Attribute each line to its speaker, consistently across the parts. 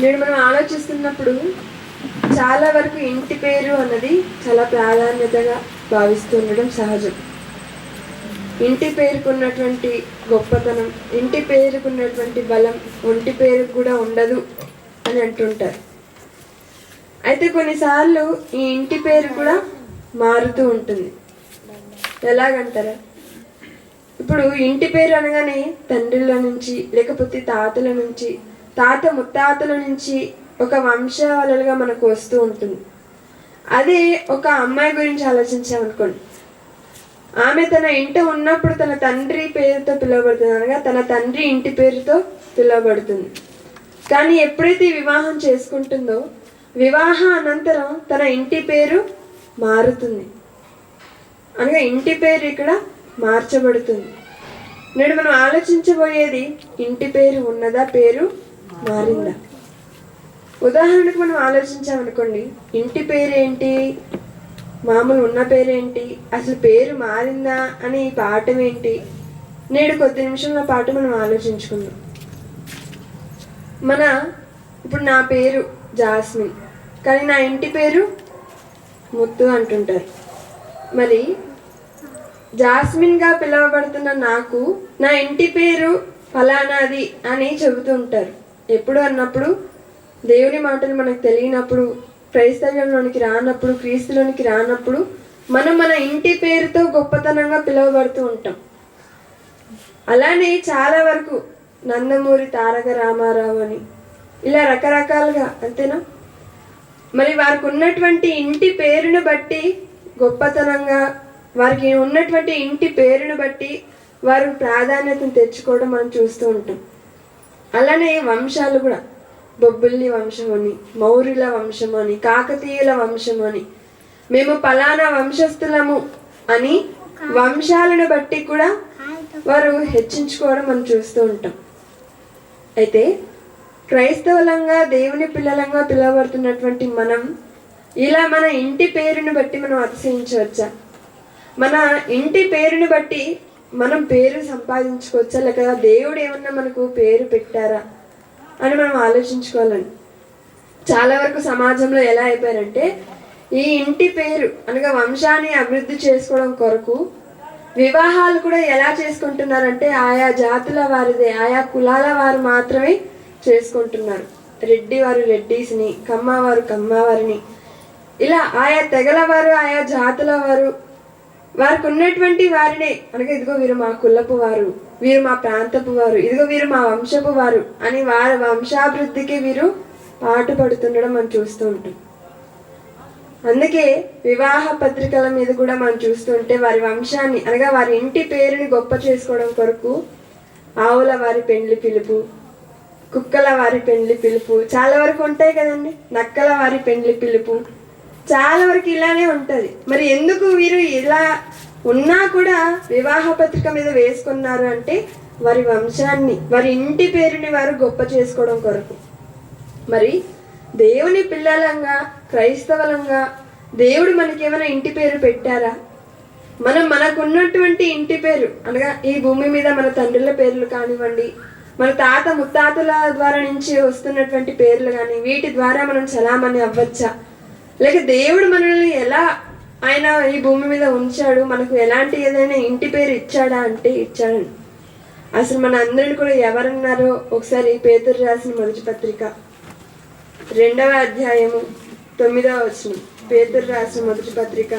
Speaker 1: నేడు మనం ఆలోచిస్తున్నప్పుడు చాలా వరకు ఇంటి పేరు అన్నది చాలా ప్రాధాన్యతగా భావిస్తూ ఉండడం సహజం. ఇంటి పేరుకున్నటువంటి గొప్పతనం ఇంటి పేరుకున్నటువంటి బలం ఒంటి పేరుకు కూడా ఉండదు అని అంటుంటారు. అయితే కొన్నిసార్లు ఈ ఇంటి పేరు కూడా మారుతూ ఉంటుంది. ఎలాగంటారా? ఇప్పుడు ఇంటి పేరు అనగానే తండ్రుల నుంచి లేకపోతే తాతల నుంచి తాత ముత్తాతల నుంచి ఒక వంశావళలుగా మనకు వస్తూ ఉంటుంది. అదే ఒక అమ్మాయి గురించి ఆలోచించామనుకోండి. ఆమె తన ఇంట ఉన్నప్పుడు తన తండ్రి పేరుతో పిలువబడుతుంది అనగా తన తండ్రి ఇంటి పేరుతో పిలువబడుతుంది. కానీ ఎప్పుడైతే వివాహం చేసుకుంటుందో వివాహ అనంతరం తన ఇంటి పేరు మారుతుంది. అనగా ఇంటి పేరు ఇక్కడ మార్చబడుతుంది. నేడు మనం ఆలోచించబోయేది ఇంటి పేరు ఉన్నదా పేరు మారిందా ఉదాహరణకు మనం ఆలోచించామనుకోండి ఇంటి పేరు ఏంటి మామూలు ఉన్న పేరేంటి? అసలు పేరు మారిందా అని ఈ పాఠం ఏంటి? నేడు కొద్ది నిమిషంలో పాటు మనం ఆలోచించుకుందాం. మన ఇప్పుడు నా పేరు జాస్మిన్ కానీ నా ఇంటి పేరు ముత్తు అంటుంటారు. మరి జాస్మిన్గా పిలువబడుతున్న నాకు నా ఇంటి పేరు ఫలానాది అని చెబుతూ ఉంటారు. ఎప్పుడు అన్నప్పుడు దేవుని మాటలు మనకు తెలియనప్పుడు క్రైస్తవ్యంలోనికి రానప్పుడు క్రీస్తులోనికి రానప్పుడు మనం మన ఇంటి పేరుతో గొప్పతనంగా పిలువబడుతూ ఉంటాం. అలానే చాలా వరకు నందమూరి తారక రామారావు అని ఇలా రకరకాలుగా అంతేనా? మరి వారికి ఉన్నటువంటి ఇంటి పేరును బట్టి గొప్పతనంగా వారికి ఉన్నటువంటి ఇంటి పేరును బట్టి వారు ప్రాధాన్యతను తెచ్చుకోవడం మనం చూస్తూ ఉంటాం. అలానే వంశాలు కూడా. బొబ్బిల్లి వంశం అని మౌర్యుల వంశం అని కాకతీయుల వంశం అని మేము పలానా వంశస్థులము అని వంశాలను బట్టి కూడా వారు హెచ్చించుకోవడం మనం చూస్తూ ఉంటాం. అయితే క్రైస్తవులంగా దేవుని పిల్లలంగా పిలువబడుతున్నటువంటి మనం ఇలా మన ఇంటి పేరుని బట్టి మనం అతిశయించవచ్చా? మన ఇంటి పేరుని బట్టి మనం పేరు సంపాదించుకోవచ్చా? లేక దేవుడు ఏమన్నా మనకు పేరు పెట్టారా? అని మనం ఆలోచించుకోవాలండి. చాలా వరకు సమాజంలో ఎలా అయిపోయారంటే ఈ ఇంటి పేరు అనగా వంశాన్ని అభివృద్ధి చేసుకోవడం కొరకు వివాహాలు కూడా ఎలా చేసుకుంటున్నారంటే ఆయా జాతుల వారిదే ఆయా కులాల వారు మాత్రమే చేసుకుంటున్నారు. రెడ్డి వారు రెడ్డీస్ని కమ్మవారు కమ్మవారిని. ఇలా ఆయా తెగల వారు ఆయా జాతుల వారు వారికి ఉన్నటువంటి వారినే. అనగా ఇదిగో వీరు మా కులపు వారు వీరు మా ప్రాంతపు వారు ఇదిగో వీరు మా వంశపు వారు అని వారి వంశాభివృద్ధికి వీరు పాటుపడుతుండడం మనం చూస్తూ ఉంటాం. అందుకే వివాహ పత్రికల మీద కూడా మనం చూస్తుంటే వారి వంశాన్ని అనగా వారి ఇంటి పేరుని గొప్ప చేసుకోవడం కొరకు ఆవుల వారి పెండ్లి పిలుపు కుక్కల వారి పెండ్లి పిలుపు చాలా వరకు ఉంటాయి కదండి. నక్కల వారి పెండ్లి పిలుపు చాలా వరకు ఇలానే ఉంటుంది. మరి ఎందుకు వీరు ఇలా ఉన్నా కూడా వివాహ పత్రిక మీద వేసుకున్నారు అంటే వారి వంశాన్ని వారి ఇంటి పేరుని వారు గొప్ప చేసుకోవడం కొరకు. మరి దేవుని పిల్లలంగా క్రైస్తవులంగా దేవుడు మనకి ఏమైనా ఇంటి పేరు పెట్టారా? మనం మనకున్నటువంటి ఇంటి పేరు అనగా ఈ భూమి మీద మన తండ్రుల పేర్లు కానివ్వండి మన తాత ముత్తాతల ద్వారా నుంచి వస్తున్నటువంటి పేర్లు కానీ వీటి ద్వారా మనం చలామణి అవ్వచ్చా? లేక దేవుడు మనల్ని ఎలా ఆయన ఈ భూమి మీద ఉంచాడు? మనకు ఎలాంటి ఏదైనా ఇంటి పేరు ఇచ్చాడా అంటే ఇచ్చాడని అసలు మన అందరిని కూడా ఎవరన్నారో ఒకసారి పేదరు రాసిన మొదటి పత్రిక. రెండవ అధ్యాయము తొమ్మిదవ వచనం. పేదరు రాసిన మొదటి పత్రిక.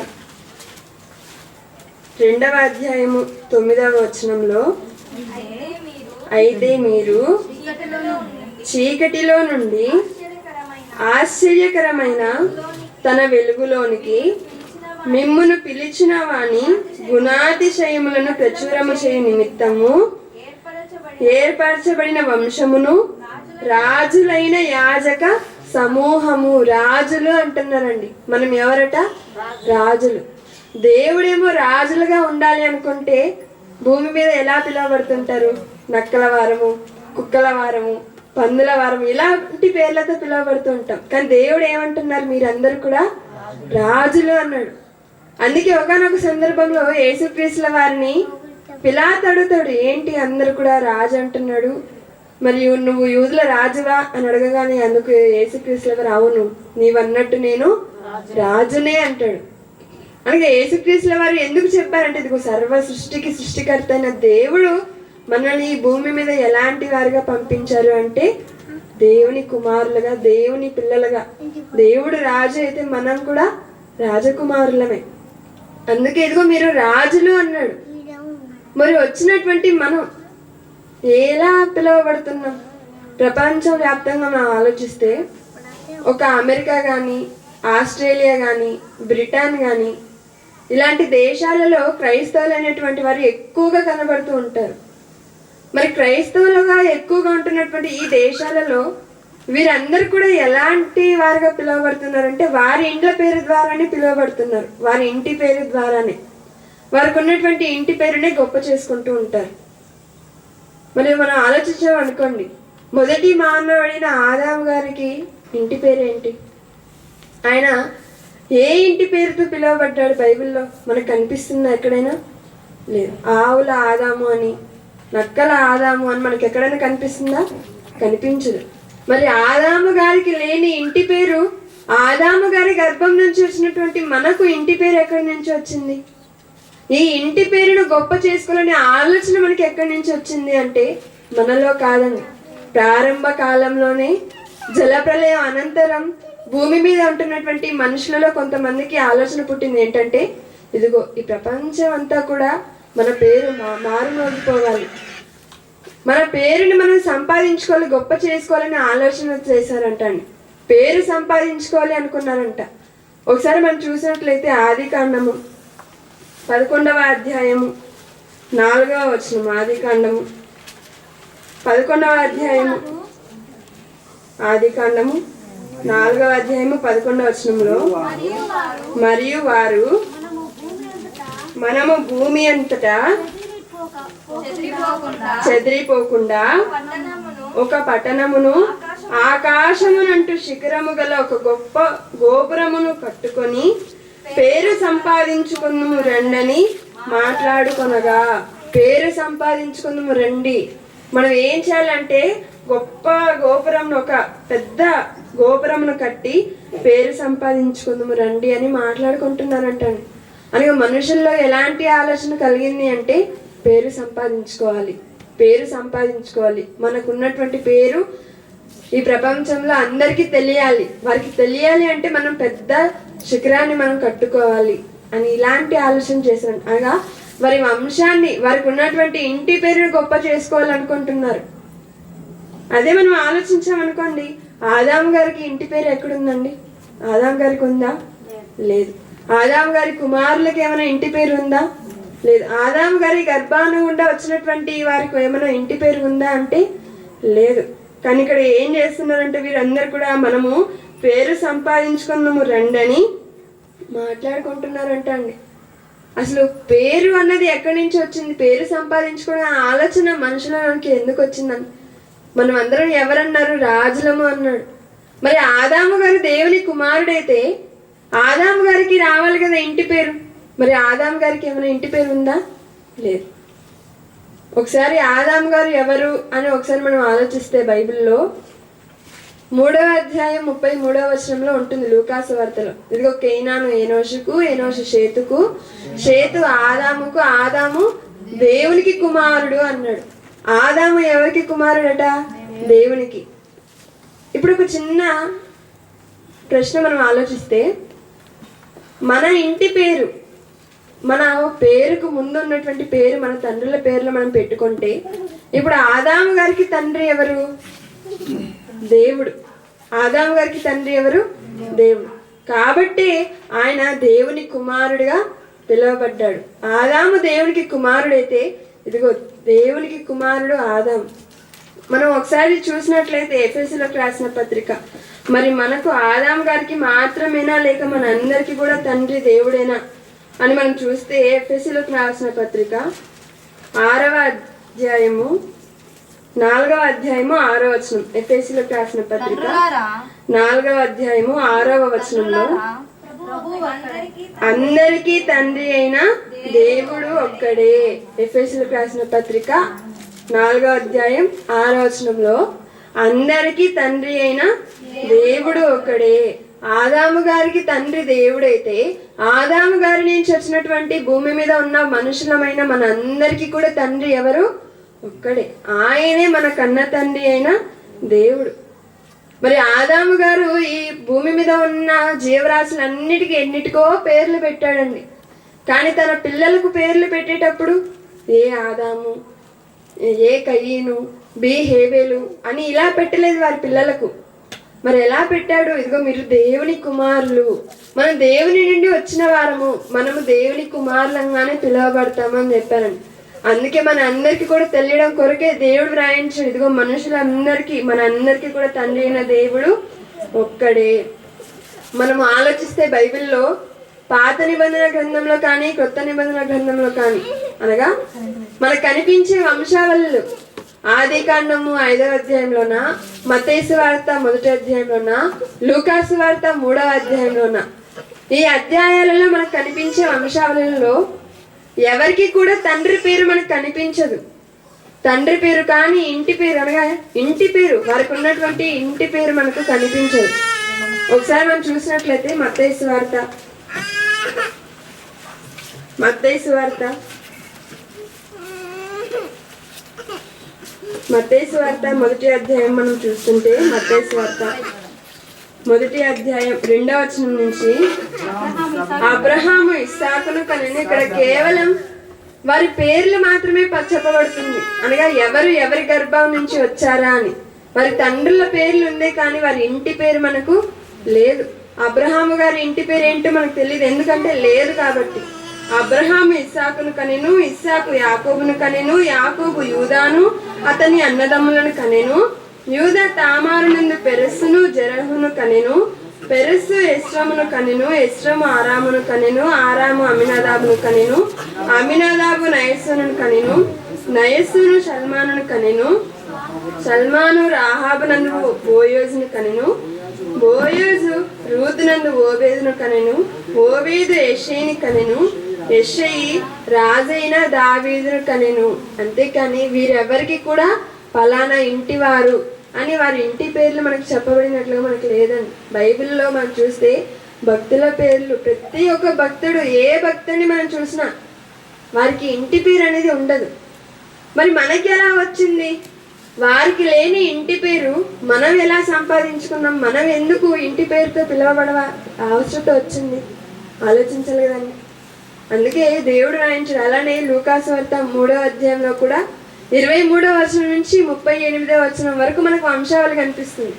Speaker 1: రెండవ అధ్యాయము తొమ్మిదవ వచనంలో అయితే మీరు చీకటిలో నుండి ఆశ్చర్యకరమైన తన వెలుగులోనికి మిమ్మును పిలిచిన వాణి గుణాతిశయములను ప్రచురము చేయ నిమిత్తము ఏర్పరచబడిన వంశమును రాజులైన యాజక సమూహము రాజులు అంటున్నారండి. మనం ఎవరట? రాజులు. దేవుడేమో రాజులుగా ఉండాలి అనుకుంటే భూమి మీద ఎలా పిలువబడుతుంటారు? నక్కల వారము కుక్కల వారము పందుల వారం. ఇలాంటి పేర్లతో పిలువబడుతూ ఉంటాం. కానీ దేవుడు ఏమంటున్నారు మీరందరూ కూడా? రాజులు అన్నాడు. అందుకే ఒకనొక సందర్భంలో యేసుక్రీస్తుల వారిని పిలాత్ అడుగుతాడు. ఏంటి అందరు కూడా రాజు అంటున్నాడు? మరియు నువ్వు యూదుల రాజువా అని అడగగానే అందుకు యేసుక్రీస్తుల వారు అవును నీవన్నట్టు నేను రాజునే అంటాడు. అనగా యేసుక్రీస్తుల వారు ఎందుకు చెప్పారంటే ఇదిగో సర్వ సృష్టికి సృష్టికర్త అయిన దేవుడు మనల్ని ఈ భూమి మీద ఎలాంటి వారిగా పంపించారు అంటే దేవుని కుమారులుగా దేవుని పిల్లలుగా. దేవుడు రాజు అయితే మనం కూడా రాజకుమారులమే. అందుకే ఇదిగో మీరు రాజులు అన్నాడు. మరి వచ్చినటువంటి మనం ఎలా పిలువబడుతున్నాం? ప్రపంచ వ్యాప్తంగా మనం ఆలోచిస్తే ఒక అమెరికా కానీ ఆస్ట్రేలియా కానీ బ్రిటన్ కానీ ఇలాంటి దేశాలలో క్రైస్తవులు అనేటువంటి వారు ఎక్కువగా కనబడుతూ ఉంటారు. మరి క్రైస్తవులుగా ఎక్కువగా ఉంటున్నటువంటి ఈ దేశాలలో వీరందరూ కూడా ఎలాంటి వారుగా పిలువబడుతున్నారంటే వారి ఇండ్ల పేరు ద్వారానే పిలువబడుతున్నారు. వారి ఇంటి పేరు ద్వారానే. వారికి ఉన్నటువంటి ఇంటి పేరునే గొప్ప చేసుకుంటూ ఉంటారు. మరి మనం ఆలోచించాం అనుకోండి మొదటి మానవుడైన ఆదాం గారికి ఇంటి పేరేంటి? ఆయన ఏ ఇంటి పేరుతో పిలువబడ్డాడు బైబిల్లో? మనకు కనిపిస్తుందా ఎక్కడైనా? లేదు. ఆవుల ఆదాము అని నక్కల ఆదాము అని మనకి ఎక్కడైనా కనిపిస్తుందా? కనిపించదు. మరి ఆదాము గారికి లేని ఇంటి పేరు ఆదాము గారి గర్భం నుంచి వచ్చినటువంటి మనకు ఇంటి పేరు ఎక్కడి నుంచి వచ్చింది? ఈ ఇంటి పేరును గొప్ప చేసుకోవాలనే ఆలోచన మనకి ఎక్కడి నుంచి వచ్చింది అంటే మనలో కాదండి. ప్రారంభ కాలంలోనే జలప్రలయం అనంతరం భూమి మీద ఉంటున్నటువంటి మనుషులలో కొంతమందికి ఆలోచన పుట్టింది. ఏంటంటే ఇదిగో ఈ ప్రపంచం అంతా కూడా మన పేరు మారుమోగిపోవాలి. మన పేరుని మనం సంపాదించుకోవాలి గొప్ప చేసుకోవాలని ఆలోచన చేశారంట అండి పేరు సంపాదించుకోవాలి అనుకున్నారంట. ఒకసారి మనం చూసినట్లయితే ఆది కాండము పదకొండవ అధ్యాయము నాలుగవ వచనం ఆది కాండము పదకొండవ అధ్యాయము ఆది కాండము నాలుగవ అధ్యాయము పదకొండవ వచనంలో మరియు వారు మనము భూమి అంతటా చెదిరిపోకుండా ఒక పట్టణమును ఆకాశమునంటూ శిఖరము గల ఒక గొప్ప గోపురమును కట్టుకొని పేరు సంపాదించుకుందుము రండని మాట్లాడుకొనగా. పేరు సంపాదించుకుందుము రండి. మనం ఏం చేయాలంటే గొప్ప గోపురం ఒక పెద్ద గోపురమును కట్టి పేరు సంపాదించుకుందాము రండి అని మాట్లాడుకుంటున్నారంటాను అనగా మనుషుల్లో ఎలాంటి ఆలోచన కలిగింది అంటే పేరు సంపాదించుకోవాలి. పేరు సంపాదించుకోవాలి. మనకున్నటువంటి పేరు ఈ ప్రపంచంలో అందరికీ తెలియాలి. వారికి తెలియాలి అంటే మనం పెద్ద శిఖరాన్ని మనం కట్టుకోవాలి అని ఇలాంటి ఆలోచన చేశారు. అనగా వారి వంశాన్ని వారికి ఉన్నటువంటి ఇంటి పేరును గొప్ప చేసుకోవాలనుకుంటున్నారు. అదే మనం ఆలోచించామనుకోండి ఆదాం గారికి ఇంటి పేరు ఎక్కడుందండి? ఆదాం గారికి ఉందా? లేదు. ఆదాం గారి కుమారులకు ఏమైనా ఇంటి పేరు ఉందా? లేదు. ఆదాం గారి గర్భాను గుండా వచ్చినటువంటి వారికి ఏమైనా ఇంటి పేరు ఉందా అంటే లేదు. కానీ ఇక్కడ ఏం చేస్తున్నారంటే వీరందరూ కూడా మనము పేరు సంపాదించుకుందాము రండని మాట్లాడుకుంటున్నారంట అండి. అసలు పేరు అన్నది ఎక్కడి నుంచి వచ్చింది? పేరు సంపాదించుకోవడం ఆలోచన మనుషులకి ఎందుకు వచ్చిందని మనం అందరం ఎవరన్నారు? రాజులము అన్నాడు. మరి ఆదాము గారు దేవుని కుమారుడైతే ఆదాము గారికి రావాలి కదా ఇంటి పేరు. మరి ఆదాం గారికి ఏమైనా ఇంటి పేరు ఉందా? లేదు. ఒకసారి ఆదాం గారు ఎవరు అని ఒకసారి మనం ఆలోచిస్తే బైబిల్లో మూడవ అధ్యాయం ముప్పై మూడవ వచనంలో ఉంటుంది లూకాసు వార్తలో. ఇదిగో కేనాను ఏనోషుకు ఏనోషు షేతుకు. షేతు ఆదాముకు ఆదాము దేవునికి కుమారుడు అన్నాడు. ఆదాము ఎవరికి కుమారుడట? దేవునికి. ఇప్పుడు ఒక చిన్న ప్రశ్న మనం ఆలోచిస్తే మన ఇంటి పేరు మన పేరుకు ముందు ఉన్నటువంటి పేరు మన తండ్రుల పేర్లు మనం పెట్టుకుంటే ఇప్పుడు ఆదాము గారికి తండ్రి ఎవరు? దేవుడు. ఆదాము గారికి తండ్రి ఎవరు? దేవుడు. కాబట్టి ఆయన దేవుని కుమారుడిగా పిలువబడ్డాడు. ఆదాము దేవునికి కుమారుడైతే ఇదిగో దేవునికి కుమారుడు ఆదాము. మనం ఒకసారి చూసినట్లయితే ఎఫ్ఎస్సీలోకి రాసిన పత్రిక మరి మనకు ఆదాం గారికి మాత్రమేనా లేక మన అందరికీ కూడా తండ్రి దేవుడేనా అని మనం చూస్తే ఎఫ్ఎస్సిలోకి రాసిన పత్రిక ఆరవ అధ్యాయము నాలుగవ అధ్యాయము ఆరో వచనం. ఎఫ్ఎస్సిలోకి రాసిన పత్రిక నాలుగవ అధ్యాయము ఆరవ వచనంలో
Speaker 2: అందరికీ
Speaker 1: తండ్రి అయిన దేవుడు ఒక్కడే. ఎఫ్ఎస్లకు రాసిన పత్రిక నాలుగో అధ్యాయం ఆరో వచనంలో అందరికీ తండ్రి అయిన దేవుడు ఒకడే ఆదాము గారికి తండ్రి దేవుడైతే ఆదాము గారి నుంచి వచ్చినటువంటి భూమి మీద ఉన్న మనుషులమైన మన అందరికీ కూడా తండ్రి ఎవరు? ఒక్కడే. ఆయనే మన కన్న తండ్రి అయిన దేవుడు. మరి ఆదాము గారు ఈ భూమి మీద ఉన్న జీవరాశులన్నిటికీ ఎన్నిటికో పేర్లు పెట్టాడండి. కానీ తన పిల్లలకు పేర్లు పెట్టేటప్పుడు ఏ ఆదాము ఏ కయ్యను బి హేబేలు అని ఇలా పెట్టలేదు వారి పిల్లలకు. మరి ఎలా పెట్టాడు? ఇదిగో మీరు దేవుని కుమారులు. మనం దేవుని నుండి వచ్చిన వారము. మనము దేవుని కుమారులంగానే పిలువబడతామని చెప్పారండి అందుకే మన అందరికి కూడా తెలియడం కొరకే దేవుడు వ్రాయించాడు. ఇదిగో మనుషులందరికీ మన అందరికీ కూడా తండ్రి అయిన దేవుడు ఒక్కడే. మనం ఆలోచిస్తే బైబిల్లో పాత నిబంధన గ్రంథంలో కానీ కొత్త నిబంధన గ్రంథంలో కానీ అనగా మనకు కనిపించే వంశావళులు. ఆది కాండము ఐదవ అధ్యాయంలోన మతేసు వార్త మొదటి అధ్యాయంలోన లూకాసు వార్త మూడవ అధ్యాయంలోన. ఈ అధ్యాయాలలో మనకు కనిపించే అంశాలలో ఎవరికి కూడా తండ్రి పేరు మనకు కనిపించదు. తండ్రి పేరు కానీ ఇంటి పేరు అనగా ఇంటి పేరు వారికి ఉన్నటువంటి ఇంటి పేరు మనకు కనిపించదు. ఒకసారి మనం చూసినట్లయితే మత్తైసు వార్త. మత్తయి వార్త. మత్తయి వార్త మొదటి అధ్యాయం మనం చూస్తుంటే మత్తయి వార్త. మొదటి అధ్యాయం రెండవ వచనం నుంచి అబ్రహాము ఇస్సాకును కనని ఇక్కడ కేవలం వారి పేర్లు మాత్రమే చెప్పబడుతుంది అనగా ఎవరు ఎవరి గర్భం నుంచి వచ్చారా అని. వారి తండ్రుల పేర్లు ఉందే కానీ వారి ఇంటి పేరు మనకు లేదు. అబ్రహాము గారి ఇంటి పేరు ఏంటో మనకు తెలియదు ఎందుకంటే లేదు కాబట్టి. అబ్రహాము ఇస్సాకును కనెను ఇస్సాకు యాకోబును కనెను యాకోబు యూదాను అతని అన్నదమ్ములను కనెను యూద తామారు పెరస్సును జరహును కనెను పెరస్సు ఎస్రమును కనెను ఎస్రము ఆరామును కనెను ఆరాము అమినాదాబును కనెను అమినాదాబు నయస్సును కనెను నయస్సును సల్మానును కనెను సల్మాను రాహాబునందు బోయోజును కనెను బోయోజు రూతునందు ఓబేదును కనెను ఓబేదు యషేని కనెను యషయి రాజైన దావీదును కనెను అంతేకాని వీరెవరికి కూడా ఫలానా ఇంటి వారు అని వారి ఇంటి పేర్లు మనకు చెప్పబడినట్లుగా మనకు లేదండి. బైబిల్లో మనం చూస్తే భక్తుల పేర్లు ప్రతి ఒక్క భక్తుడు ఏ భక్తుడిని మనం చూసినా వారికి ఇంటి పేరు అనేది ఉండదు. మరి మనకి ఎలా వచ్చింది? వారికి లేని ఇంటి పేరు మనం ఎలా సంపాదించుకున్నాం? మనం ఎందుకు ఇంటి పేరుతో పిలవబడవ అవసరత వచ్చింది? ఆలోచించాలి కదండి. అందుకే దేవుడు రాయించాడు అలానే లూకాసు వార్త మూడో అధ్యాయంలో కూడా ఇరవై మూడో వచనం నుంచి ముప్పై ఎనిమిదో వచనం వరకు మనకు వంశావళి కనిపిస్తుంది.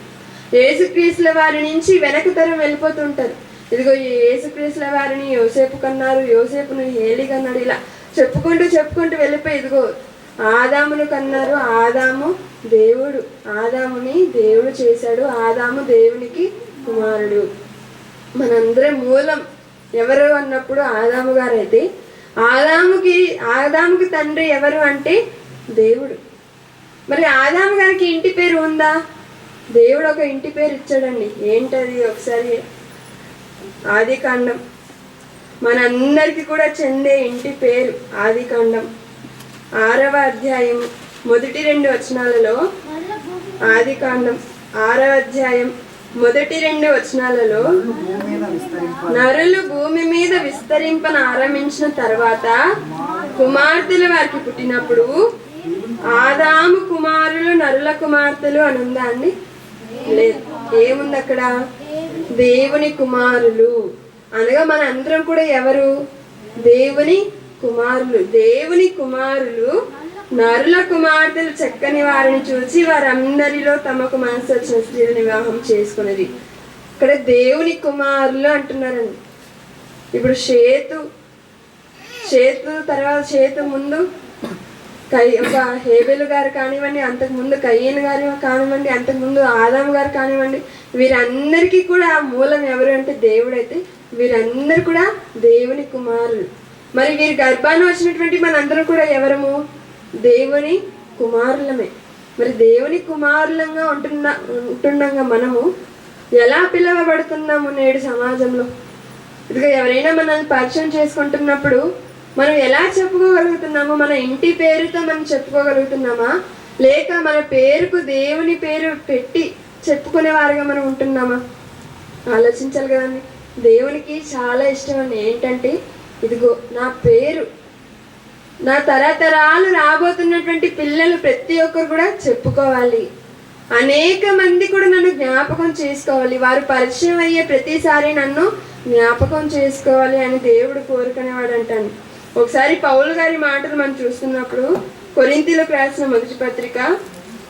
Speaker 1: ఏసుక్రీస్తుల వారి నుంచి వెనక తరం వెళ్ళిపోతుంటారు. ఇదిగో ఈ యేసుక్రీస్తుల వారిని యోసేపు కన్నారు యోసేపును హేలి కన్నాడు. ఇలా చెప్పుకుంటూ చెప్పుకుంటూ వెళ్ళిపోయి ఇదిగో ఆదామును కన్నారు. ఆదాము దేవుడు ఆదాముని దేవుడు చేశాడు. ఆదాము దేవునికి కుమారుడు. మనందరం మూలం ఎవరు అన్నప్పుడు ఆదాము గారు అయితే ఆదాముకి ఆదాముకి తండ్రి ఎవరు అంటే దేవుడు. మరి ఆదాము గారికి ఇంటి పేరు ఉందా? దేవుడు ఒక ఇంటి పేరు ఇచ్చాడండి. ఏంటది ఒకసారి ఆది కాండం. మనందరికీ కూడా చెందే ఇంటి పేరు ఆది కాండం. ఆరవ అధ్యాయం మొదటి రెండు వచనాలలో ఆది కాండం. ఆరవ అధ్యాయం మొదటి రెండు వచనాలలో నరులు భూమి మీద విస్తరింపన ఆరంభించిన తర్వాత కుమార్తెలు వారికి పుట్టినప్పుడు ఆదాము కుమారులు నరుల కుమార్తెలు అని ఉందా అండి? లేదు. ఏముంది అక్కడ? దేవుని కుమారులు. అనగా మన అందరం కూడా ఎవరు? దేవుని కుమారులు. దేవుని కుమారులు నరుల కుమార్తెలు చక్కని వారిని చూసి వారందరిలో తమకు మనసు వచ్చిన స్త్రీలు వివాహం చేసుకునేది ఇక్కడ దేవుని కుమారులు అంటున్నారండి. ఇప్పుడు షేతు షేతు తర్వాత షేతు ముందు కై ఒక హేబెలు గారు కానివ్వండి అంతకు ముందు కయ్యన్ గారు కానివ్వండి అంతకు ముందు ఆదాం గారు కానివ్వండి వీరందరికీ కూడా మూలం ఎవరు అంటే దేవుడైతే వీరందరూ కూడా దేవుని కుమారులు. మరి వీరి గర్భాన్ని వచ్చినటువంటి మనందరం కూడా ఎవరము? దేవుని కుమారులమే. మరి దేవుని కుమారులంగా ఉంటున్న ఉంటుండగా మనము ఎలా పిలవబడుతున్నాము నేడు సమాజంలో? ఇదిగో ఎవరైనా మనల్ని పరిచయం చేసుకుంటున్నప్పుడు మనం ఎలా చెప్పుకోగలుగుతున్నాము? మన ఇంటి పేరుతో మనం చెప్పుకోగలుగుతున్నామా? లేక మన పేరుకు దేవుని పేరు పెట్టి చెప్పుకునే వారిగా మనం ఉంటున్నామా? ఆలోచించాలి కదండి. దేవునికి చాలా ఇష్టం అని ఏంటంటే ఇదిగో నా పేరు నా తరతరాలు రాబోతున్నటువంటి పిల్లలు ప్రతి ఒక్కరు కూడా చెప్పుకోవాలి. అనేక మంది కూడా నన్ను జ్ఞాపకం చేసుకోవాలి. వారు పరిచయం అయ్యే ప్రతిసారి నన్ను జ్ఞాపకం చేసుకోవాలి అని దేవుడు కోరుకునేవాడు అంటాను ఒకసారి పౌలు గారి మాటలు మనం చూస్తున్నప్పుడు కొరింతీలకు రాసిన మొదటి పత్రిక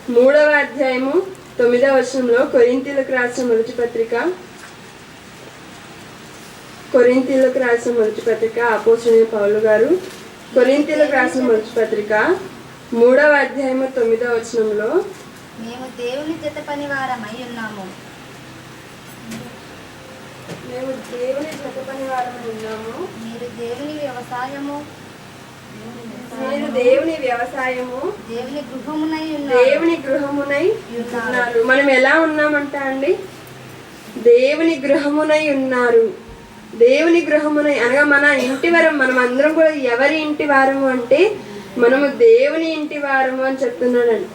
Speaker 1: మూడవ అధ్యాయము తొమ్మిదవ వర్షంలో కొరింతీలకు రాసిన మొదటి పత్రిక కొరింతీలకు రాసిన మొదటి పత్రిక అపోసిన పౌలు గారు కొరింతీలకు రాసిన మొదటి పత్రిక మూడవ అధ్యాయము తొమ్మిదవ వచనంలో
Speaker 2: మేము దేవుని జత పని వారమై ఉన్నాము.
Speaker 1: మేము దేవుని జతపని వారమై ఉన్నాము.
Speaker 2: మీరు దేవుని వ్యవసాయము
Speaker 1: మీరు దేవుని వ్యవసాయము
Speaker 2: దేవుని గృహమునై
Speaker 1: దేవుని గృహమునై ఉన్నారు మనం ఎలా ఉన్నామంట అండి? దేవుని గృహమునై ఉన్నారు. దేవుని గృహమునై అనగా మన ఇంటి వారం మనం అందరం కూడా ఎవరి ఇంటి వారము అంటే మనము దేవుని ఇంటి వారము అని చెప్తున్నాడండి.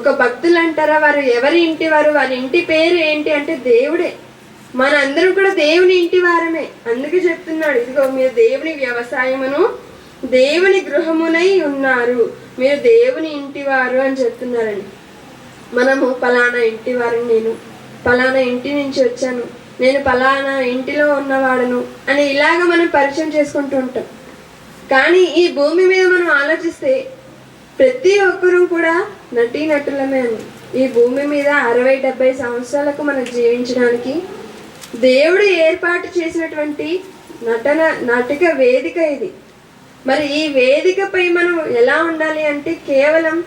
Speaker 1: ఒక భక్తులు అంటారా వారు ఎవరి ఇంటి వారు వారి ఇంటి పేరు ఏంటి అంటే దేవుడే. మన అందరం కూడా దేవుని ఇంటి వారమే. అందుకే చెప్తున్నాడు ఇదిగో మీరు దేవుని వ్యవసాయమును దేవుని గృహమునై ఉన్నారు. మీరు దేవుని ఇంటి వారు అని చెప్తున్నారండి. మనము పలానా ఇంటి వారిని నేను పలానా ఇంటి నుంచి వచ్చాను. నేను పలానా ఇంటిలో ఉన్నవాడను అని ఇలాగ మనం పరిచయం చేసుకుంటూ ఉంటాం. కానీ ఈ భూమి మీద మనం ఆలోచిస్తే ప్రతి ఒక్కరూ కూడా నటీనటులమే అండి ఈ భూమి మీద అరవై డెబ్బై సంవత్సరాలకు మనం జీవించడానికి దేవుడు ఏర్పాటు చేసినటువంటి నటన నాటిక వేదిక ఇది. మరి ఈ వేదికపై మనం ఎలా ఉండాలి అంటే కేవలం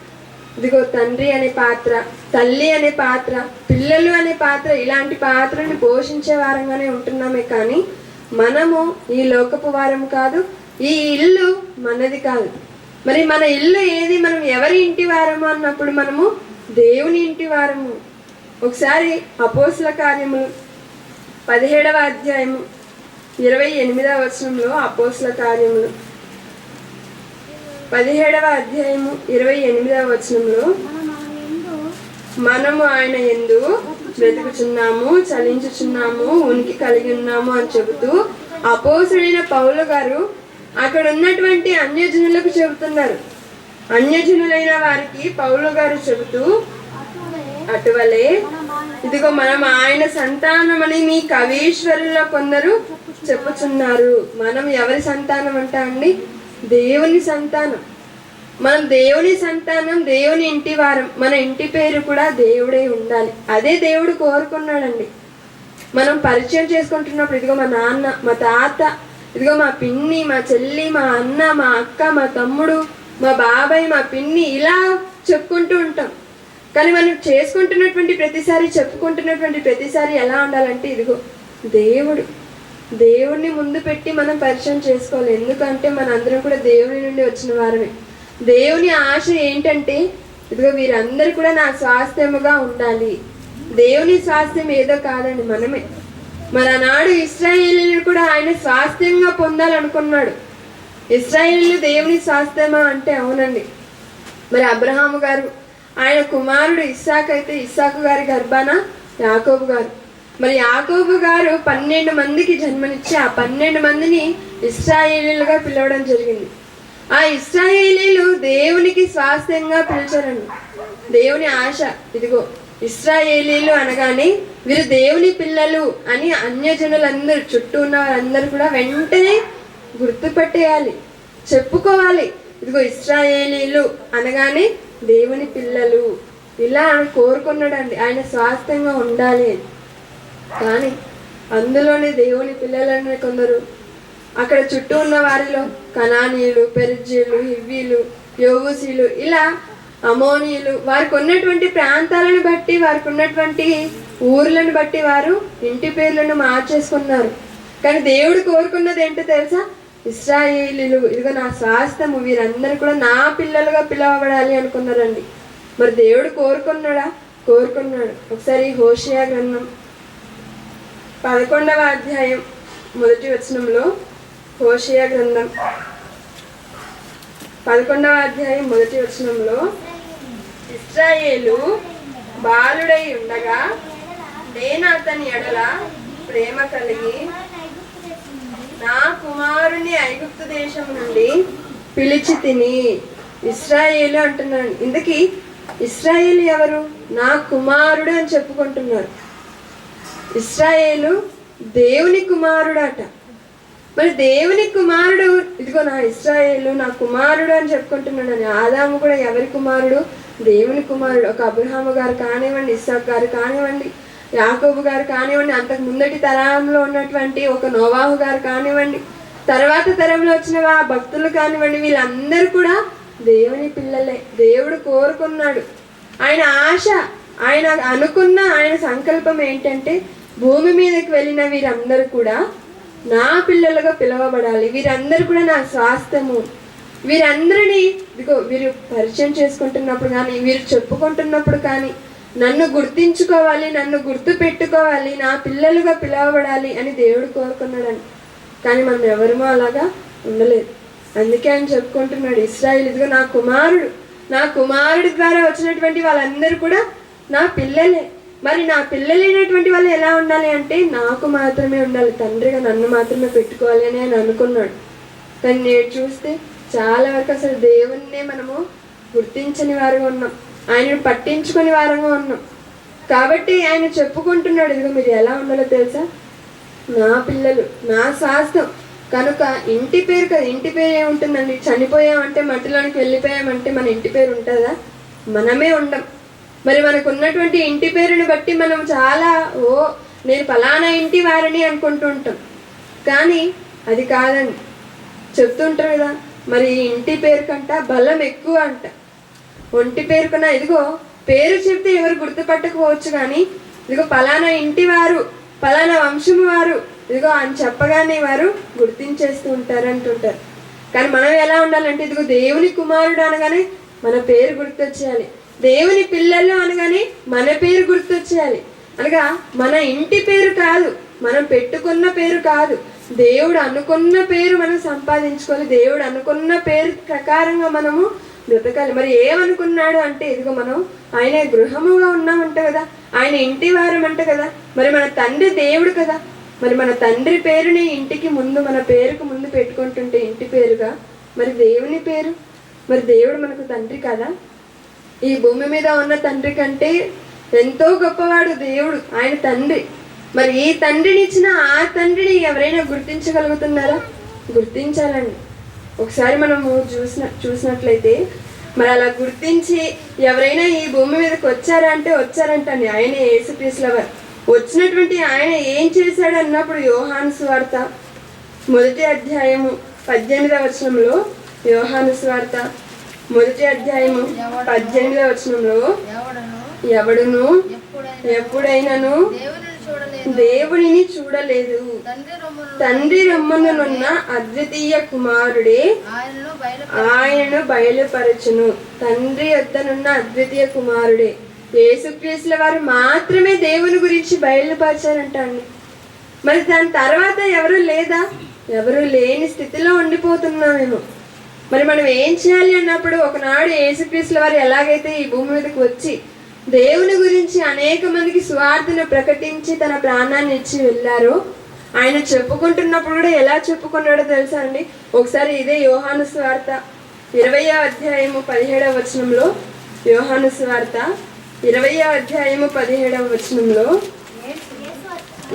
Speaker 1: ఇదిగో తండ్రి అనే పాత్ర తల్లి అనే పాత్ర పిల్లలు అనే పాత్ర ఇలాంటి పాత్రని పోషించే వారంగానే ఉంటున్నామే కానీ మనము ఈ లోకపు వారం కాదు ఈ ఇల్లు మనది కాదు. మరి మన ఇల్లు ఏది? మనం ఎవరి ఇంటి వారము అన్నప్పుడు మనము దేవుని ఇంటి వారము. ఒకసారి అపోస్ల కార్యము పదిహేడవ అధ్యాయము ఇరవై ఎనిమిదవ వచనంలో అపోస్ల కార్యములు పదిహేడవ అధ్యాయము ఇరవై ఎనిమిదవ వచనంలో మనము ఆయన ఎందు వెతుకుచున్నాము చలించుచున్నాము ఉనికి కలిగి ఉన్నాము అని చెబుతూ అపోసుడైన పౌలు గారు అక్కడ ఉన్నటువంటి అన్యజనులకు చెబుతున్నారు. అన్యజనులైన వారికి పౌలు గారు చెబుతూ అటువలే ఇదిగో మనం ఆయన సంతానమని మీ కవీశ్వరుల్లో కొందరు చెప్పుచున్నారు. మనం ఎవరి సంతానం అంటా అండి? దేవుని సంతానం. మనం దేవుని సంతానం దేవుని ఇంటి వారం మన ఇంటి పేరు కూడా దేవుడే ఉండాలి. అదే దేవుడు కోరుకున్నాడండి. మనం పరిచయం చేసుకుంటున్నప్పుడు ఇదిగో మా నాన్న మా తాత ఇదిగో మా పిన్ని మా చెల్లి మా అన్న మా అక్క మా తమ్ముడు మా బాబాయ్ మా పిన్ని ఇలా చెప్పుకుంటూ ఉంటాం. కానీ మనం చేసుకుంటున్నటువంటి ప్రతిసారి చెప్పుకుంటున్నటువంటి ప్రతిసారి ఎలా ఉండాలంటే ఇదిగో దేవుడు. దేవుడిని ముందు పెట్టి మనం పరిచయం చేసుకోవాలి. ఎందుకంటే మన అందరం కూడా దేవుని నుండి వచ్చిన వారమే. దేవుని ఆశ ఏంటంటే ఇదిగో వీరందరూ కూడా నా స్వాస్థ్యముగా ఉండాలి. దేవుని స్వాస్థ్యం ఏదో కాదండి మనమే. మన నాడు ఇస్రాయేలీని కూడా ఆయన స్వాస్థ్యంగా పొందాలనుకున్నాడు. ఇస్రాయేలీలు దేవుని స్వాస్థ్యమా అంటే అవునండి. మరి అబ్రహాము గారు ఆయన కుమారుడు ఇస్సాక్ అయితే ఇస్సాకు గారి గర్భాన యాకోబు గారు. మరి యాకోబు గారు పన్నెండు మందికి జన్మనిచ్చి ఆ పన్నెండు మందిని ఇస్రాయేలీలుగా పిలవడం జరిగింది. ఆ ఇస్రాయేలీలు దేవునికి స్వాస్థ్యంగా పిలిచారండి దేవుని ఆశ. ఇదిగో ఇస్రాయేలీలు అనగానే వీరు దేవుని పిల్లలు అని అన్యజనులందరూ చుట్టూ ఉన్న వారందరూ కూడా వెంటనే గుర్తుపెట్టేయాలి. చెప్పుకోవాలి. ఇదిగో ఇస్రాయేలీలు అనగానే దేవుని పిల్లలు. ఇలా ఆయన కోరుకున్నాడండి. ఆయన స్వాస్థ్యంగా ఉండాలి అని. కానీ అందులోనే దేవుని పిల్లలని కొందరు అక్కడ చుట్టూ ఉన్న వారిలో కనానీయులు పెరిజీలు హివ్వీలు యోగుసీలు ఇలా అమోనీయులు. వారికి ఉన్నటువంటి ప్రాంతాలను బట్టి వారికి ఉన్నటువంటి ఊర్లను బట్టి వారు ఇంటి పేర్లను మార్చేసుకున్నారు. కానీ దేవుడు కోరుకున్నది ఏంటో తెలుసా? ఇస్రాయేలీలు ఇదిగో నా స్వాస్థము వీరందరూ కూడా నా పిల్లలుగా పిలవబడాలి అనుకున్నారండి. మరి దేవుడు కోరుకున్నాడా? కోరుకున్నాడు. ఒకసారి హోషియా గ్రంథం పదకొండవ అధ్యాయం మొదటి వచనంలో హోషియా గ్రంథం. పదకొండవ అధ్యాయం మొదటి వచనంలో ఇస్రాయేలు బాలుడై ఉండగా నేను అతని ఎడల ప్రేమ కలిగి నా కుమారుని ఐగుప్తు దేశం నుండి పిలిచి తిని ఇస్రాయేలు అంటున్నాను. ఇందుకీ ఇస్రాయేల్ ఎవరు? నా కుమారుడు అని చెప్పుకుంటున్నారు. ఇస్రాయేలు దేవుని కుమారుడట. మరి దేవుని కుమారుడు ఇదిగో నా ఇస్రాయేలు నా కుమారుడు అని చెప్పుకుంటున్నాడు అని ఆదాము కూడా ఎవరి కుమారుడు? దేవుని కుమారుడు. ఒక అబ్రహాము గారు కానివ్వండి ఇస్సాక్ గారు కానివ్వండి యాకోబు గారు కానివ్వండి అంతకు ముందటి తరంలో ఉన్నటువంటి ఒక నోవాహు గారు కానివ్వండి తర్వాత తరంలో వచ్చిన ఆ భక్తులు కానివ్వండి వీళ్ళందరూ కూడా దేవుని పిల్లలే. దేవుడు కోరుకున్నాడు. ఆయన ఆశ ఆయన అనుకున్న ఆయన సంకల్పం ఏంటంటే భూమి మీదకి వెళ్ళిన వీరందరూ కూడా నా పిల్లలుగా పిలవబడాలి. వీరందరూ కూడా నా స్వాస్థ్యము. వీరందరినీ ఇదిగో వీరు పరిచయం చేసుకుంటున్నప్పుడు కానీ వీరు చెప్పుకుంటున్నప్పుడు కానీ నన్ను గుర్తించుకోవాలి నన్ను గుర్తు పెట్టుకోవాలి నా పిల్లలుగా పిలవబడాలి అని దేవుడు కోరుకున్నాడని. కానీ మనం ఎవరమో అలాగా ఉండలేదు. అందుకే ఆయన చెప్పుకుంటున్నాడు ఇస్రాయిల్ ఇదిగో నా కుమారుడు నా కుమారుడి ద్వారా వచ్చినటువంటి వాళ్ళందరూ కూడా నా పిల్లలే. మరి నా పిల్లలైనటువంటి వాళ్ళు ఎలా ఉండాలి అంటే నాకు మాత్రమే ఉండాలి తండ్రిగా నన్ను మాత్రమే పెట్టుకోవాలి అని ఆయన అనుకున్నాడు. కానీ నేడు చూస్తే చాలా వరకు అసలు దేవుణ్ణే మనము గుర్తించని వారుగా ఉన్నాం. ఆయనను పట్టించుకొని వారంగా ఉన్నాం. కాబట్టి ఆయన చెప్పుకుంటున్నాడు ఇదిగో మీరు ఎలా ఉండాలో తెలుసా? నా పిల్లలు నా శాస్త్రం కనుక ఇంటి పేరు కదా ఇంటి పేరు ఏముంటుందండి? చనిపోయామంటే మట్టిలోనికి వెళ్ళిపోయామంటే మన ఇంటి పేరు ఉంటుందా? మనమే ఉండం. మరి మనకు ఉన్నటువంటి ఇంటి పేరుని బట్టి మనం చాలా ఓ నేను ఫలానా ఇంటి వారిని అనుకుంటుంటాం కానీ అది కాదండి. చెప్తుంటారు కదా మరి ఈ ఇంటి పేరు కంట బలం ఎక్కువ అంట. ఒంటి పేరు కన్నా ఇదిగో పేరు చెప్తే ఎవరు గుర్తుపట్టకపోవచ్చు కానీ ఇదిగో పలానా ఇంటి వారు పలానా వంశం వారు ఇదిగో అని చెప్పగానే వారు గుర్తించేస్తూ ఉంటారు అంటుంటారు. కానీ మనం ఎలా ఉండాలంటే ఇదిగో దేవుని కుమారుడు అనగానే మన పేరు గుర్తొచ్చేయాలి. దేవుని పిల్లలు అనగానే మన పేరు గుర్తొచ్చేయాలి. అనగా మన ఇంటి పేరు కాదు మనం పెట్టుకున్న పేరు కాదు. దేవుడు అనుకున్న పేరు మనం సంపాదించుకోవాలి. దేవుడు అనుకున్న పేరు ప్రకారంగా మనము బ్రతకాలి. మరి ఏమనుకున్నాడు అంటే ఇదిగో మనం ఆయన గృహముగా ఉన్నామంట కదా ఆయన ఇంటి వారం అంట కదా మరి మన తండ్రి దేవుడు కదా. మరి మన తండ్రి పేరుని ఇంటికి ముందు మన పేరుకు ముందు పెట్టుకుంటుంటే ఇంటి పేరుగా మరి దేవుని పేరు? మరి దేవుడు మనకు తండ్రి కదా? ఈ భూమి మీద ఉన్న తండ్రి కంటే ఎంతో గొప్పవాడు దేవుడు ఆయన తండ్రి. మరి ఈ తండ్రిని ఇచ్చిన ఆ తండ్రిని ఎవరైనా గుర్తించగలుగుతున్నారా? గుర్తించాలండి. ఒకసారి మనము చూసిన చూసినట్లయితే మరి అలా గుర్తించి ఎవరైనా ఈ భూమి మీదకి వచ్చారా అంటే వచ్చారంటండి. ఆయన యేసుక్రీస్తుల వారు వచ్చినటువంటి ఆయన ఏం చేశాడు అన్నప్పుడు యోహాను స్వార్త. మొదటి అధ్యాయము పద్దెనిమిదవ వచనంలో యోహాను స్వార్త. మొదటి అధ్యాయము పద్దెనిమిదవ వచనంలో
Speaker 2: ఎవడను?
Speaker 1: ఎవడును?
Speaker 2: ఎప్పుడైనా
Speaker 1: ఎప్పుడైనను?
Speaker 2: దేవుని చూడలేదు.
Speaker 1: దేవునిని చూడలేదు.
Speaker 2: తండ్రి రొమ్మును
Speaker 1: తండ్రి రమ్మనున్న అద్వితీయ కుమారుడే
Speaker 2: ఆయనను బయలు
Speaker 1: ఆయనను బయలుపరచును. తండ్రి వద్దనున్న అద్వితీయ కుమారుడే. యేసుక్రీస్తుల వారు మాత్రమే దేవుని గురించి బయలుపరిచారంట అండి మరి దాని తర్వాత ఎవరు లేదా? ఎవరు లేని స్థితిలో ఉండిపోతున్నామేమో. మరి మనం ఏం చేయాలి అన్నప్పుడు ఒకనాడు యేసుక్రీస్తుల వారు ఎలాగైతే ఈ భూమి మీదకి వచ్చి దేవుని గురించి అనేక మందికి స్వార్థను ప్రకటించి తన ప్రాణాన్ని ఇచ్చి వెళ్ళారో ఆయన చెప్పుకుంటున్నప్పుడు కూడా ఎలా చెప్పుకున్నాడో తెలుసా అండి? ఒకసారి ఇదే యోహాను స్వార్త ఇరవయో అధ్యాయము పదిహేడవ వచనంలో. యోహాను స్వార్త ఇరవయో అధ్యాయము పదిహేడవ వచనంలో.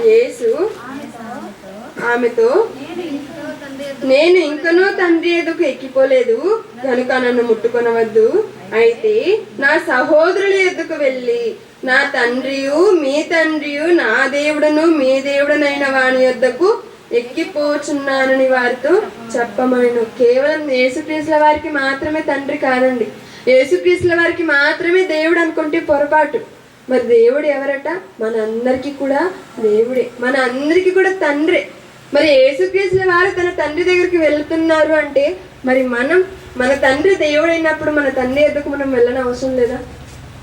Speaker 1: యేసు. ఆమెతో
Speaker 2: నేను ఇంట్లో తండ్రి ఎదుట
Speaker 1: నేను ఇంకనూ తండ్రి ఎదుకు ఎక్కిపోలేదు కనుక నన్ను ముట్టుకొనవద్దు. అయితే నా సహోదరుల ఎద్దుకు వెళ్ళి నా తండ్రియు మీ తండ్రియు నా దేవుడును మీ దేవుడనైన వాని యొద్దకు ఎక్కిపోచున్నానని వారితో చెప్పమను. కేవలం యేసుక్రీస్తుల వారికి మాత్రమే తండ్రి కాదండి. యేసుక్రీస్తుల వారికి మాత్రమే దేవుడు అనుకుంటే పొరపాటు. మరి దేవుడు ఎవరట? మనందరికీ కూడా దేవుడే. మన అందరికీ కూడా తండ్రే. మరి యేసుక్రీస్తుల వారు తన తండ్రి దగ్గరికి వెళ్తున్నారు అంటే మరి మనం మన తండ్రి దేవుడైనప్పుడు మన తండ్రి ఎదుకు మనం వెళ్ళని అవసరం లేదా?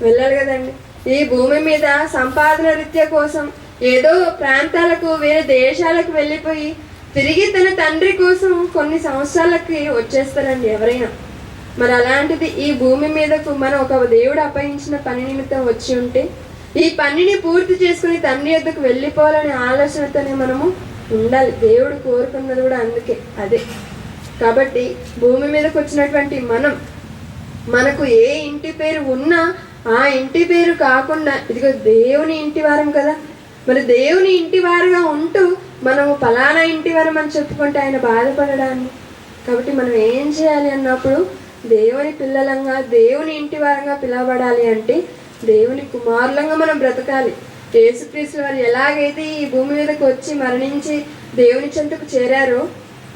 Speaker 1: వెళ్ళాలి కదండి. ఈ భూమి మీద సంపాదన రీత్యా కోసం ఏదో ప్రాంతాలకు వేరే దేశాలకు వెళ్ళిపోయి తిరిగి తన తండ్రి కోసం కొన్ని సంవత్సరాలకి వచ్చేస్తారండి ఎవరైనా. మరి అలాంటిది ఈ భూమి మీదకు మనం ఒక దేవుడు అప్పగించిన పని నిమిత్తం వచ్చి ఉంటే ఈ పనిని పూర్తి చేసుకుని తండ్రి యొద్దకు వెళ్ళిపోవాలనే ఆలోచనతోనే మనము ఉండాలి. దేవుడు కోరుకున్నది కూడా అందుకే. అదే. కాబట్టి భూమి మీదకి వచ్చినటువంటి మనం మనకు ఏ ఇంటి పేరు ఉన్నా ఆ ఇంటి పేరు కాకుండా ఇదిగో దేవుని ఇంటి వారం కదా. మరి దేవుని ఇంటి వారుగా ఉంటూ మనము ఫలానా ఇంటి వారం అని చెప్పుకుంటే ఆయన బాధపడడాన్ని. కాబట్టి మనం ఏం చేయాలి అన్నప్పుడు దేవుని పిల్లలంగా దేవుని ఇంటి వారంగా పిలవబడాలి అంటే దేవుని కుమారులంగా మనం బ్రతకాలి. యేసుక్రీస్తు వారు ఎలాగైతే ఈ భూమి మీదకి వచ్చి మరణించి దేవుని చెంతకు చేరారో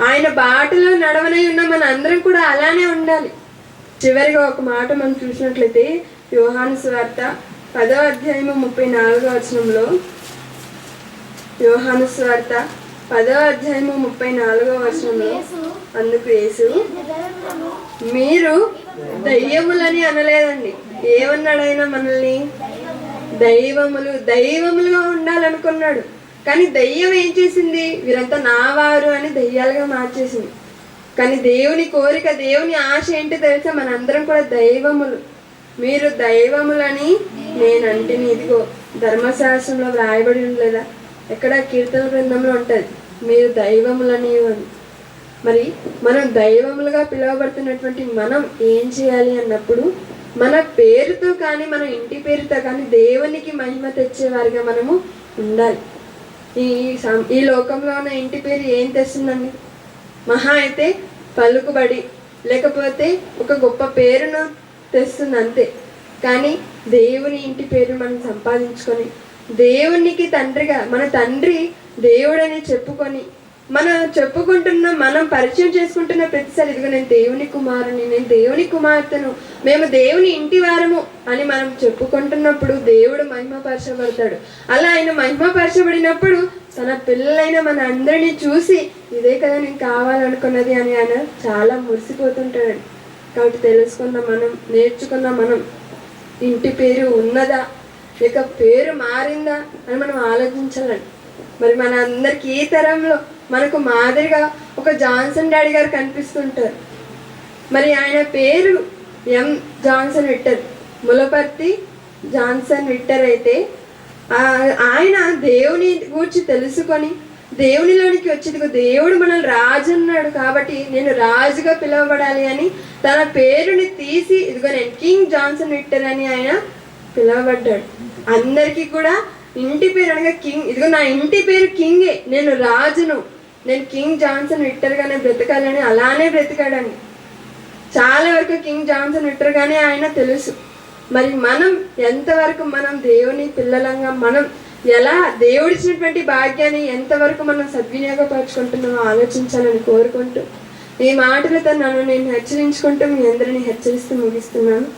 Speaker 1: ఆయన బాటలో నడవనై ఉన్న మన అందరం కూడా అలానే ఉండాలి. చివరిగా ఒక మాట మనం చూసినట్లయితే యోహాను స్వార్త పదో అధ్యాయము ముప్పై నాలుగో వచనంలో యోహాను స్వార్త పదో అధ్యాయము ముప్పై నాలుగో వచనంలో అందుకు యేసు మీరు దయ్యములని అనలేదండి. ఏమన్నాడైనా మనల్ని? దైవములు దైవములుగా ఉండాలనుకున్నాడు. కానీ దయ్యం ఏం చేసింది? వీరంతా నా వారు అని దయ్యాలుగా మార్చేసింది. కానీ దేవుని కోరిక దేవుని ఆశ ఏంటి తెలుసా? మనందరం కూడా దైవములు. మీరు దైవములని నేను అంటిని ఇదిగో ధర్మశాస్త్రంలో వ్రాయబడి ఉండలేదా? ఎక్కడ కీర్తన బృందంలో ఉంటుంది. మీరు దైవములని అని మరి మనం దైవములుగా పిలువబడుతున్నటువంటి మనం ఏం చేయాలి అన్నప్పుడు మన పేరుతో కానీ మన ఇంటి పేరుతో కానీ దేవునికి మహిమ తెచ్చేవారిగా మనము ఉండాలి. ఈ సం- ఈ లోకంలో ఉన్న ఇంటి పేరు ఏం తెస్తుందండి? మహా అయితే పలుకుబడి లేకపోతే ఒక గొప్ప పేరును తెస్తుంది అంతే. కానీ దేవుని ఇంటి పేరు మనం సంపాదించుకొని దేవునికి తండ్రిగా మన తండ్రి దేవుడని చెప్పుకొని మనం చెప్పుకుంటున్న మనం పరిచయం చేసుకుంటున్న ప్రతిసారి ఇదిగో నేను దేవుని కుమారుని నేను దేవుని కుమార్తెను మేము దేవుని ఇంటి వారము అని మనం చెప్పుకుంటున్నప్పుడు దేవుడు మహిమపరచబడతాడు. అలా ఆయన మహిమపరచబడినప్పుడు తన పిల్లలైన మన అందరినీ చూసి ఇదే కదా నేను కావాలనుకున్నది అని ఆయన చాలా మురిసిపోతుంటాడు. కాబట్టి తెలుసుకున్న మనం నేర్చుకున్న మనం ఇంటి పేరు ఉన్నదా లేక పేరు మారిందా అని మనం ఆలోచించాలండి. మరి మన అందరికి ఈ తరంలో మనకు మాదిరిగా ఒక జాన్సన్ డాడీ గారు కనిపిస్తుంటారు. మరి ఆయన పేరు ఎం జాన్సన్ విట్టర్. ములపర్తి జాన్సన్ విట్టర్ అయితే ఆయన దేవుని గూర్చి తెలుసుకొని దేవునిలోనికి వచ్చేది దేవుడు మనల్ని రాజు అన్నాడు కాబట్టి నేను రాజుగా పిలువబడాలి అని తన పేరుని తీసి ఇదిగో నేను కింగ్ జాన్సన్ విట్టర్ అని ఆయన పిలువబడ్డాడు. అందరికీ కూడా ఇంటి పేరు అనగా కింగ్ ఇదిగో నా ఇంటి పేరు కింగే నేను రాజును. నేను కింగ్ జాన్సన్ విక్టర్గానే బ్రతకాలని అలానే బ్రతికాడండి చాలా వరకు కింగ్ జాన్సన్ విక్టర్గానే ఆయన తెలుసు. మరి మనం ఎంతవరకు మనం దేవుని పిల్లలంగా మనం ఎలా దేవుడిచ్చినటువంటి భాగ్యాన్ని ఎంతవరకు మనం సద్వినియోగపరచుకుంటున్నామో ఆలోచించాలని కోరుకుంటూ ఈ మాటలతో నన్ను నేను హెచ్చరించుకుంటూ మీ అందరిని హెచ్చరిస్తూ ముగిస్తున్నాను.